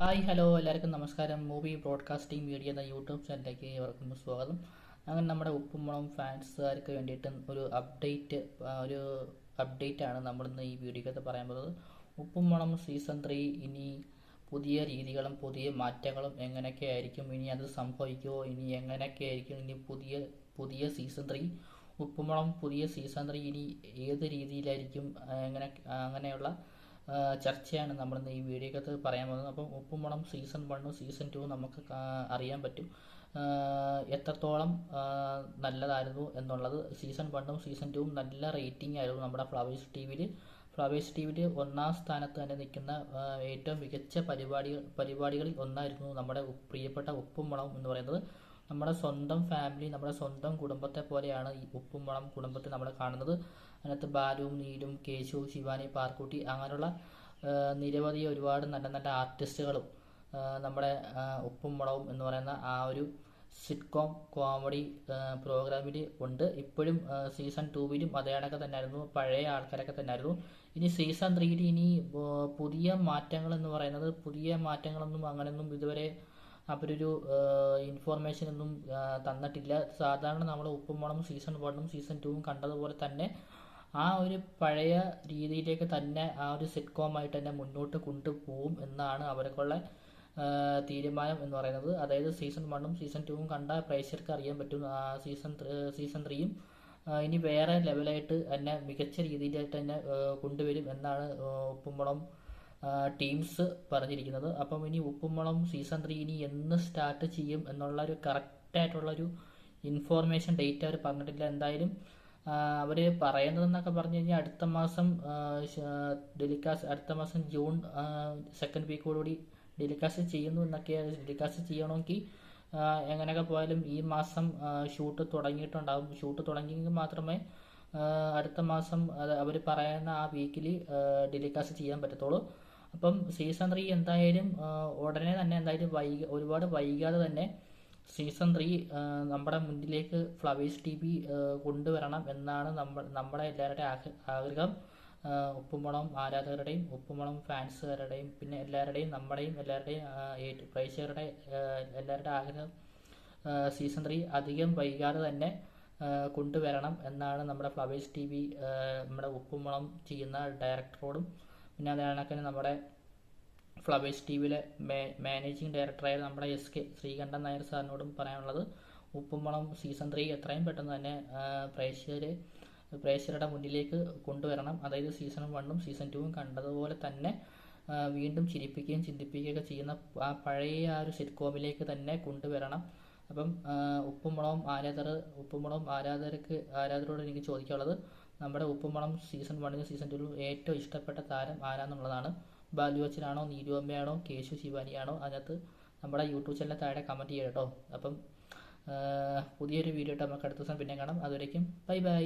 Hi hello എല്ലാവർക്കും നമസ്കാരം. Movie broadcasting media എന്ന യൂട്യൂബ് ചാനലിലേക്ക് ഏവർക്കും സ്വാഗതം. അങ്ങനെ നമ്മുടെ ഉപ്പുമുളം ഫാൻസുകാർക്ക് വേണ്ടിയിട്ട് ഒരു അപ്ഡേറ്റ് ഒരു അപ്ഡേറ്റ് ആണ് നമ്മളിന്ന് ഈ വീഡിയോക്കകത്ത് പറയാൻ പോകുന്നത്. ഉപ്പുമുളം സീസൺ ത്രീ ഇനി പുതിയ രീതികളും പുതിയ മാറ്റങ്ങളും എങ്ങനെയൊക്കെ ആയിരിക്കും ഇനി അത് സംഭവിക്കുമോ ഇനി എങ്ങനെയൊക്കെ ആയിരിക്കും ഇനി പുതിയ പുതിയ സീസൺ ത്രീ ഉപ്പുമുളം പുതിയ സീസൺ ത്രീ ഇനി ഏത് രീതിയിലായിരിക്കും എങ്ങനെ അങ്ങനെയുള്ള ചർച്ചയാണ് നമ്മളിന്ന് ഈ വീഡിയോക്കകത്ത് പറയാൻ പോകുന്നത്. അപ്പം ഉപ്പുമുളം സീസൺ വണ്ണും സീസൺ ടു നമുക്ക് അറിയാൻ പറ്റും. എത്രത്തോളം നല്ലതായിരുന്നു എന്നുള്ളത്. സീസൺ വണ്ണും സീസൺ ടുവും നല്ല റേറ്റിംഗ് ആയിരുന്നു നമ്മുടെ ഫ്ലവേഴ്സ് ടി വിയിൽ ഫ്ലവേഴ്സ് ടി വിയിൽ ഒന്നാം സ്ഥാനത്ത് തന്നെ നിൽക്കുന്ന ഏറ്റവും മികച്ച പരിപാടികൾ പരിപാടികളിൽ ഒന്നായിരുന്നു നമ്മുടെ പ്രിയപ്പെട്ട ഉപ്പും മുളകും എന്ന് പറയുന്നത്. നമ്മുടെ സ്വന്തം ഫാമിലി നമ്മുടെ സ്വന്തം കുടുംബത്തെ പോലെയാണ് ഈ ഉപ്പും മുളം കുടുംബത്തെ നമ്മൾ കാണുന്നത്. അതിനകത്ത് ബാലുവും നീലും കേശു ശിവാനി പാർക്കുട്ടി അങ്ങനെയുള്ള നിരവധി ഒരുപാട് നല്ല നല്ല ആർട്ടിസ്റ്റുകളും നമ്മുടെ ഉപ്പും മുളവും എന്ന് പറയുന്ന ആ ഒരു സിറ്റ്കോം കോമഡി പ്രോഗ്രാമിൽ ഉണ്ട്. ഇപ്പോഴും സീസൺ ടൂവിലും അതേ തന്നെ തന്നെയായിരുന്നു. പഴയ ആൾക്കാരൊക്കെ തന്നെയായിരുന്നു. ഇനി സീസൺ ത്രീയിൽ ഇനി പുതിയ മാറ്റങ്ങൾ എന്ന് പറയുന്നത് പുതിയ മാറ്റങ്ങളൊന്നും അങ്ങനെയൊന്നും ഇതുവരെ അവരൊരു ഇൻഫോർമേഷൻ ഒന്നും തന്നിട്ടില്ല. സാധാരണ നമ്മൾ ഉപ്പുമുളം സീസൺ വണ്ണും സീസൺ ടൂവും കണ്ടതുപോലെ തന്നെ ആ ഒരു പഴയ രീതിയിലേക്ക് തന്നെ ആ ഒരു സിറ്റ്കോം ആയിട്ട് തന്നെ മുന്നോട്ട് കൊണ്ടുപോകും എന്നാണ് അവർക്കുള്ള തീരുമാനം എന്ന് പറയുന്നത്. അതായത് സീസൺ വണ്ണും സീസൺ ടൂവും കണ്ട പ്രേക്ഷകർക്ക് അറിയാൻ പറ്റും. സീസൺ സീസൺ ത്രീയും ഇനി വേറെ ലെവലായിട്ട് തന്നെ മികച്ച രീതിയിലായിട്ട് തന്നെ കൊണ്ടുവരും എന്നാണ് ഉപ്പുമ്പളം ടീംസ് പറഞ്ഞിരിക്കുന്നത്. അപ്പം ഇനി ഉപ്പുമളം സീസൺ ത്രീ ഇനി എന്ന് സ്റ്റാർട്ട് ചെയ്യും എന്നുള്ള ഒരു കറക്റ്റായിട്ടുള്ളൊരു ഇൻഫോർമേഷൻ ഡേറ്റ് അവർ പറഞ്ഞിട്ടില്ല. എന്തായാലും അവർ പറയുന്നതെന്നൊക്കെ പറഞ്ഞു കഴിഞ്ഞാൽ അടുത്ത മാസം ഡെലിക്കാസ് അടുത്ത മാസം ജൂൺ സെക്കൻഡ് വീക്കോടുകൂടി ഡെലിക്കാസ്റ്റ് ചെയ്യുന്നു എന്നൊക്കെ ഡെലിക്കാസ്റ്റ് ചെയ്യണമെങ്കിൽ എങ്ങനെയൊക്കെ പോയാലും ഈ മാസം ഷൂട്ട് തുടങ്ങിയിട്ടുണ്ടാകും ഷൂട്ട് തുടങ്ങിയെങ്കിൽ മാത്രമേ അടുത്ത മാസം അവർ പറയുന്ന ആ വീക്കിൽ ഡെലിക്കാസ്റ്റ് ചെയ്യാൻ പറ്റത്തുള്ളൂ. അപ്പം സീസൺ ത്രീ എന്തായാലും ഉടനെ തന്നെ എന്തായാലും വൈകി ഒരുപാട് വൈകാതെ തന്നെ സീസൺ ത്രീ നമ്മുടെ മുന്നിലേക്ക് ഫ്ലവേഴ്സ് ടി വി കൊണ്ടുവരണം എന്നാണ് നമ്മൾ നമ്മുടെ എല്ലാവരുടെയും ആഗ്ര- ആഗ്രഹം. ഉപ്പുമണം ആരാധകരുടെയും ഉപ്പുമുളം ഫാൻസുകാരുടെയും പിന്നെ എല്ലാവരുടെയും നമ്മുടെയും എല്ലാവരുടെയും പ്രേക്ഷകരുടെ എല്ലാവരുടെ ആഗ്രഹം സീസൺ ത്രീ അധികം വൈകാതെ തന്നെ കൊണ്ടുവരണം എന്നാണ് നമ്മുടെ ഫ്ലവേഴ്സ് ടി വി നമ്മുടെ ഉപ്പുമുളം ചെയ്യുന്ന ഡയറക്ടറോടും പിന്നെ അത് നമ്മുടെ ഫ്ലവേഴ്സ് ടി വിയിലെ മാനേജിങ് ഡയറക്ടറായ നമ്മുടെ എസ് കെ ശ്രീകണ്ഠൻ നായർ സാറിനോടും പറയാനുള്ളത് ഉപ്പുമ്പളം സീസൺ ത്രീ എത്രയും പെട്ടെന്ന് തന്നെ പ്രേക്ഷകരെ പ്രേക്ഷകരുടെ മുന്നിലേക്ക് കൊണ്ടുവരണം. അതായത് സീസൺ വണ്ണും സീസൺ ടുവും കണ്ടതുപോലെ തന്നെ വീണ്ടും ചിരിപ്പിക്കുകയും ചിന്തിപ്പിക്കുകയൊക്കെ ചെയ്യുന്ന ആ പഴയ ആ ഒരു സിറ്റ്കോമിലേക്ക് തന്നെ കൊണ്ടുവരണം. അപ്പം ഉപ്പും ഉപ്പുമുളകും ആരാധകർ ഉപ്പുമുളകും ആരാധകർക്ക് ആരാധകരോട് എനിക്ക് ചോദിക്കാനുള്ളത് നമ്മുടെ ഉപ്പുമണം സീസൺ വണ്ണിനും സീസൺ ടൂവിലും ഏറ്റവും ഇഷ്ടപ്പെട്ട താരം ആരാന്നുള്ളതാണ്. ബാലു അച്ഛനാണോ നീരു അമ്മയാണോ കേശു ശിവാനിയാണോ? അതിനകത്ത് നമ്മുടെ യൂട്യൂബ് ചാനലിൽ താഴെ കമന്റ് ചെയ്യാം കേട്ടോ. അപ്പം പുതിയൊരു വീഡിയോ ആയിട്ട് നമുക്ക് അടുത്ത ദിവസം പിന്നെ കാണാം. അതുവരേക്കും ബൈ ബൈ